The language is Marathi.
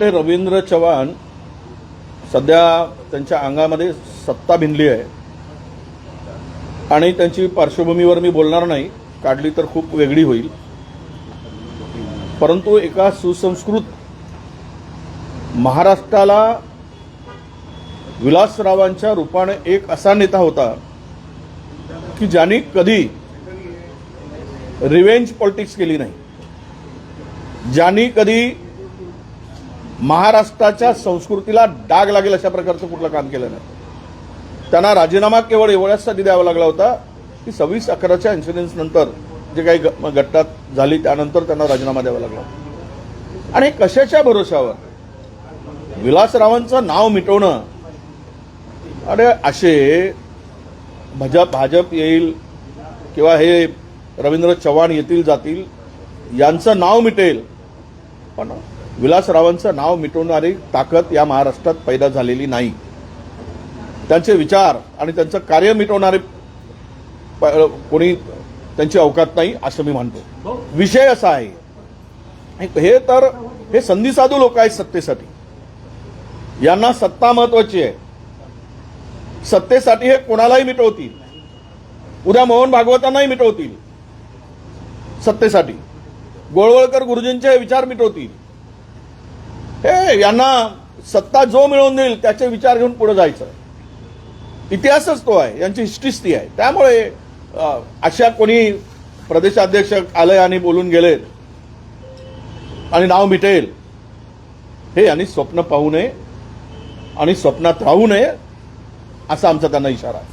ते रवींद्र चव्हाण सध्या त्यांच्या अंगामध्ये सत्ता भिनली आहे. आणि त्यांची पार्श्वभूमीवर मी बोलणार नाही काढली तर खूप वेगळी होईल. परंतु एका सुसंस्कृत महाराष्ट्राला विलासरावांच्या रूपाने एक असा नेता होता की ज्यांनी कधी रिवेंज पॉलिटिक्स केली नाही. ज्यांनी कधी महाराष्ट्राच्या संस्कृतीला डाग लागेल अशा प्रकारचं कुठलं काम केलं नाही. त्यांना राजीनामा केवळ एवढ्याचसाठी द्यावा लागला होता की सव्वीस अकराच्या इन्सिडेन्स नंतर जे काही ग- घटना झाली त्यानंतर त्यांना राजीनामा द्यावा लागला आणि कशाच्या भरोशावर? विलासरावांचं नाव मिटवणं. अरे असे भाजप भाजप येईल किंवा हे रवींद्र चव्हाण येतील जातील यांचं नाव मिटेल. पण विलासरावांचं नाव मिटवणारी ताकद या महाराष्ट्रात पैदा झालेली नाही. त्यांचे विचार आणि त्यांचं कार्य मिटवणारे कोणी त्यांची अवकात नाही असं मी म्हणतो विषय असा आहे. हे तर हे संधीसाधू लोक आहेत सत्तेसाठी. यांना सत्ता महत्वाची आहे. सत्तेसाठी हे कोणालाही मिटवतील. उद्या मोहन भागवतांनाही मिटवतील. सत्तेसाठी. गोळवळकर गुरुजींचे विचार मिटवतील. हे यांना सत्ता जो मिळवून देईल त्याचे विचार घेऊन पुढे जायचं. इतिहासच तो आहे यांची हिस्ट्रीच ती आहे. त्यामुळे अशा कोणी प्रदेशाध्यक्ष आले आणि बोलून गेले आणि नाव मिटेल हे यांनी स्वप्न पाहू नये आणि स्वप्नात राहू नये असा आमचा त्यांना इशारा आहे.